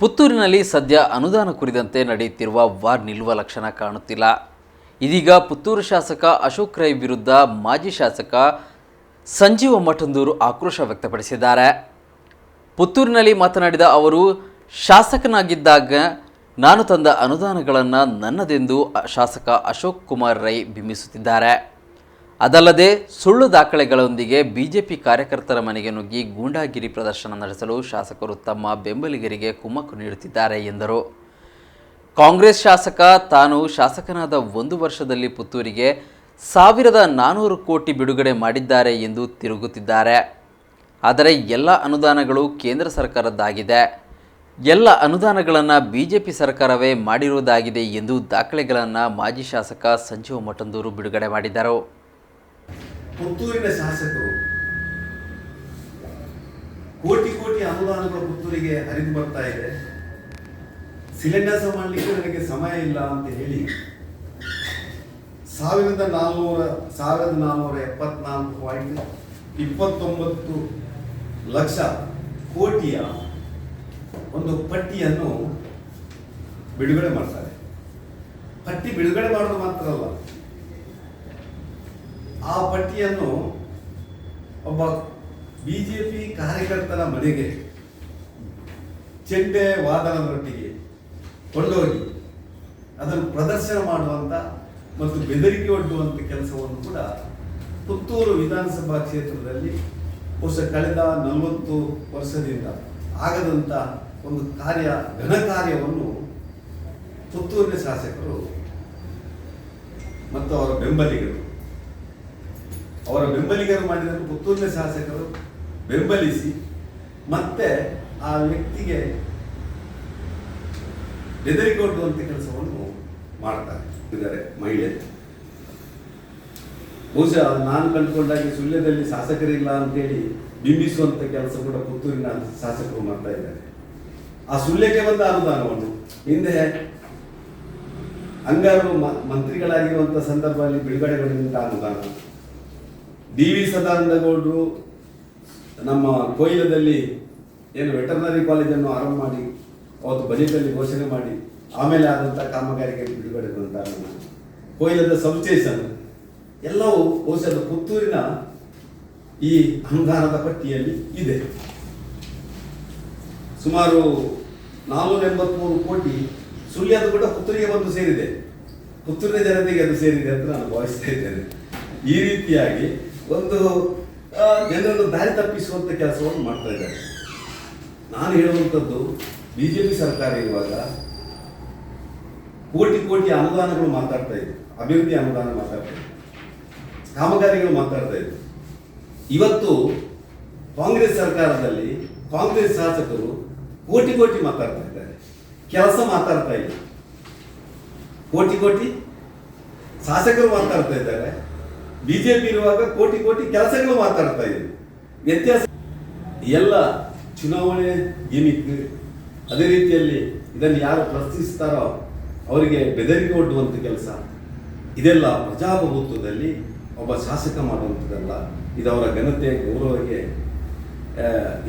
ಪುತ್ತೂರಿನಲ್ಲಿ ಸದ್ಯ ಅನುದಾನ ಕುರಿತಂತೆ ನಡೆಯುತ್ತಿರುವ ವಾರ್ ನಿಲ್ಲುವ ಲಕ್ಷಣ ಕಾಣುತ್ತಿಲ್ಲ. ಇದೀಗ ಪುತ್ತೂರು ಶಾಸಕ ಅಶೋಕ್ ರೈ ವಿರುದ್ಧ ಮಾಜಿ ಶಾಸಕ ಸಂಜೀವ ಮಠಂದೂರು ಆಕ್ರೋಶ ವ್ಯಕ್ತಪಡಿಸಿದ್ದಾರೆ. ಪುತ್ತೂರಿನಲ್ಲಿ ಮಾತನಾಡಿದ ಅವರು, ಶಾಸಕನಾಗಿದ್ದಾಗ ನಾನು ತಂದ ಅನುದಾನಗಳನ್ನು ನನ್ನದೆಂದು ಶಾಸಕ ಅಶೋಕ್ ಕುಮಾರ್ ರೈ ಬಿಂಬಿಸುತ್ತಿದ್ದಾರೆ. ಅದಲ್ಲದೆ ಸುಳ್ಳು ದಾಖಲೆಗಳೊಂದಿಗೆ ಬಿಜೆಪಿ ಕಾರ್ಯಕರ್ತರ ಮನೆಗೆ ನುಗ್ಗಿ ಗೂಂಡಾಗಿರಿ ಪ್ರದರ್ಶನ ನಡೆಸಲು ಶಾಸಕರು ತಮ್ಮ ಬೆಂಬಲಿಗರಿಗೆ ಕುಮ್ಮಕ್ಕು ನೀಡುತ್ತಿದ್ದಾರೆ ಎಂದರು. ಕಾಂಗ್ರೆಸ್ ಶಾಸಕ, ತಾನು ಶಾಸಕನಾದ ಒಂದು ವರ್ಷದಲ್ಲಿ ಪುತ್ತೂರಿಗೆ ಸಾವಿರದ ನಾನ್ನೂರು ಕೋಟಿ ಬಿಡುಗಡೆ ಮಾಡಿದ್ದಾರೆ ಎಂದು ತಿರುಗುತ್ತಿದ್ದಾರೆ. ಆದರೆ ಎಲ್ಲ ಅನುದಾನಗಳು ಕೇಂದ್ರ ಸರ್ಕಾರದ್ದಾಗಿದೆ. ಎಲ್ಲ ಅನುದಾನಗಳನ್ನು ಬಿಜೆಪಿ ಸರ್ಕಾರವೇ ಮಾಡಿರುವುದಾಗಿದೆ ಎಂದು ದಾಖಲೆಗಳನ್ನು ಮಾಜಿ ಶಾಸಕ ಸಂಜೀವ ಮಠಂದೂರು ಬಿಡುಗಡೆ ಮಾಡಿದರು. ಪುತ್ತೂರಿನ ಶಾಸಕರು ಕೋಟಿ ಕೋಟಿ ಅನುದಾನಗಳು ಪುತ್ತೂರಿಗೆ ಹರಿದು ಬರ್ತಾ ಇದೆ. ಶಿಲಾನ್ಯಾಸ ಮಾಡಲಿಕ್ಕೆ ನನಗೆ ಸಮಯ ಇಲ್ಲ ಅಂತ ಹೇಳಿ ಸಾವಿರದ ನಾನ್ನೂರ ಸಾವಿರದ ನಾನ್ನೂರ ಎಪ್ಪತ್ನಾಲ್ಕು ಪಾಯಿಂಟ್ ಇಪ್ಪತ್ತೊಂಬತ್ತು ಲಕ್ಷ ಕೋಟಿಯ ಒಂದು ಪಟ್ಟಿಯನ್ನು ಬಿಡುಗಡೆ ಮಾಡ್ತಾರೆ. ಪಟ್ಟಿ ಬಿಡುಗಡೆ ಮಾಡೋದು ಮಾತ್ರ ಅಲ್ಲ ಪಟ್ಟಿಯನ್ನು ಒಬ್ಬ ಬಿ ಜೆ ಪಿ ಕಾರ್ಯಕರ್ತರ ಮನೆಗೆ ಚೆಂಡೆ ವಾದನದೊಟ್ಟಿಗೆ ಕೊಂಡೋಗಿ ಅದನ್ನು ಪ್ರದರ್ಶನ ಮಾಡುವಂಥ ಮತ್ತು ಬೆದರಿಕೆ ಒಡ್ಡುವಂಥ ಕೆಲಸವನ್ನು ಕೂಡ ಪುತ್ತೂರು ವಿಧಾನಸಭಾ ಕ್ಷೇತ್ರದಲ್ಲಿ ವರ್ಷ ಕಳೆದ ನಲವತ್ತು ವರ್ಷದಿಂದ ಆಗದಂಥ ಒಂದು ಕಾರ್ಯ, ಘನ ಕಾರ್ಯವನ್ನು ಪುತ್ತೂರಿನ ಶಾಸಕರು ಮತ್ತು ಅವರ ಬೆಂಬಲಿಗರು ಅವರ ಬೆಂಬಲಿಗರು ಮಾಡಿದಂಥ ಪುತ್ತೂರಿನ ಶಾಸಕರು ಬೆಂಬಲಿಸಿ ಮತ್ತೆ ಆ ವ್ಯಕ್ತಿಗೆ ಬೆದರಿಕೊಡುವಂಥ ಕೆಲಸವನ್ನು ಮಾಡ್ತಾರೆ ಇದ್ದಾರೆ ಮಹಿಳೆ. ಬಹುಶಃ ನಾನು ಕಂಡುಕೊಂಡಾಗ ಸುಳ್ಯದಲ್ಲಿ ಶಾಸಕರಿಲ್ಲ ಅಂತೇಳಿ ಬಿಂಬಿಸುವಂಥ ಕೆಲಸ ಕೂಡ ಪುತ್ತೂರಿನ ಶಾಸಕರು ಮಾಡ್ತಾ ಇದ್ದಾರೆ. ಆ ಸುಳ್ಯಕ್ಕೆ ಬಂದ ಅನುದಾನವನ್ನು ಹಿಂದೆ ಅಂಗಾರು ಮಂತ್ರಿಗಳಾಗಿರುವಂಥ ಸಂದರ್ಭದಲ್ಲಿ ಬಿಡುಗಡೆಗೊಂಡಂತ ಅನುದಾನ. ಡಿ ವಿ ಸದಾನಂದ ಗೌಡರು ನಮ್ಮ ಕೊಯ್ಲದಲ್ಲಿ ಏನು ವೆಟರ್ನರಿ ಕಾಲೇಜನ್ನು ಆರಂಭ ಮಾಡಿ, ಅವತ್ತು ಬಜೆಟಲ್ಲಿ ಘೋಷಣೆ ಮಾಡಿ, ಆಮೇಲೆ ಆದಂಥ ಕಾಮಗಾರಿಗೆ ಬಿಡುಗಡೆಗೊಂಡ ಅನುದಾನ ಕೊಯ್ಲದ ಸಬ್ಸ್ಟೇಷನ್, ಎಲ್ಲವೂ ಬಹುಶಃ ಪುತ್ತೂರಿನ ಈ ಅನುದಾನದ ಪಟ್ಟಿಯಲ್ಲಿ ಇದೆ. ಸುಮಾರು ನಾನ್ನೂರ ಎಂಬತ್ಮೂರು ಕೋಟಿ ಸುಳ್ಯದ ಕೂಡ ಪುತ್ತೂರಿಗೆ ಬಂದು ಸೇರಿದೆ. ಪುತ್ತೂರಿನ ಜನತೆಗೆ ಅದು ಸೇರಿದೆ ಅಂತ ನಾನು ಭಾವಿಸ್ತಾ ಇದ್ದೇನೆ. ಈ ರೀತಿಯಾಗಿ ಒಂದು ಜನರನ್ನು ದಾರಿ ತಪ್ಪಿಸುವಂತ ಕೆಲಸವನ್ನು ಮಾಡ್ತಾ ಇದ್ದಾರೆ. ನಾನು ಹೇಳುವಂಥದ್ದು, ಬಿಜೆಪಿ ಸರ್ಕಾರ ಇರುವಾಗ ಕೋಟಿ ಕೋಟಿ ಅನುದಾನಗಳು ಮಾತಾಡ್ತಾ ಇದ್ರು ಅಭಿವೃದ್ಧಿ ಅನುದಾನ ಮಾತಾಡ್ತಾ ಇದ್ರು ಕಾಮಗಾರಿಗಳು ಮಾತಾಡ್ತಾ ಇದ್ರು ಇವತ್ತು ಕಾಂಗ್ರೆಸ್ ಸರ್ಕಾರದಲ್ಲಿ ಕಾಂಗ್ರೆಸ್ ಶಾಸಕರು ಕೋಟಿ ಕೋಟಿ ಮಾತಾಡ್ತಾ ಇದ್ದಾರೆ. ಕೆಲಸ ಮಾತಾಡ್ತಾ ಇಲ್ಲ. ಕೋಟಿ ಕೋಟಿ ಶಾಸಕರು ಮಾತಾಡ್ತಾ ಇದ್ದಾರೆ. ಬಿಜೆಪಿ ಇರುವಾಗ ಕೋಟಿ ಕೋಟಿ ಕೆಲಸಗಳು ಮಾತಾಡ್ತಾ ಇದ್ರು ವ್ಯತ್ಯಾಸ ಎಲ್ಲ ಚುನಾವಣೆ ಗಿಮಿಕ್ ಅದೇ ರೀತಿಯಲ್ಲಿ ಇದನ್ನು ಯಾರು ಪ್ರಶ್ನಿಸ್ತಾರೋ ಅವರಿಗೆ ಬೆದರಿಕೆ ಒಡ್ಡುವಂಥ ಕೆಲಸ. ಇದೆಲ್ಲ ಪ್ರಜಾಪ್ರಭುತ್ವದಲ್ಲಿ ಒಬ್ಬ ಶಾಸಕ ಮಾಡುವಂಥದ್ದಲ್ಲ. ಇದು ಅವರ ಘನತೆ, ಗೌರವಕ್ಕೆ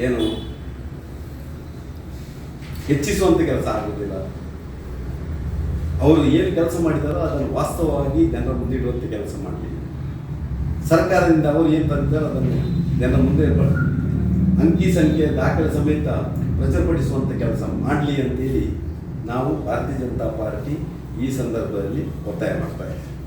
ಏನು ಹೆಚ್ಚಿಸುವಂಥ ಕೆಲಸ ಆಗುವುದಿಲ್ಲ. ಅವರು ಏನು ಕೆಲಸ ಮಾಡಿದಾರೋ ಅದನ್ನು ವಾಸ್ತವವಾಗಿ ಜನರ ಮುಂದಿಡುವಂಥ ಕೆಲಸ ಮಾಡಲಿ. ಸರ್ಕಾರದಿಂದ ಅವರು ಏನು ತಂದಿದ್ದಾರೋ ಅದನ್ನು ನನ್ನ ಮುಂದೆ ಅಂಕಿ ಸಂಖ್ಯೆ ದಾಖಲೆ ಸಮೇತ ಪ್ರಚುರಪಡಿಸುವಂಥ ಕೆಲಸ ಮಾಡಲಿ ಅಂತೇಳಿ ನಾವು ಭಾರತೀಯ ಜನತಾ ಪಾರ್ಟಿ ಈ ಸಂದರ್ಭದಲ್ಲಿ ಒತ್ತಾಯ ಮಾಡ್ತಾ ಇದ್ದೀವಿ.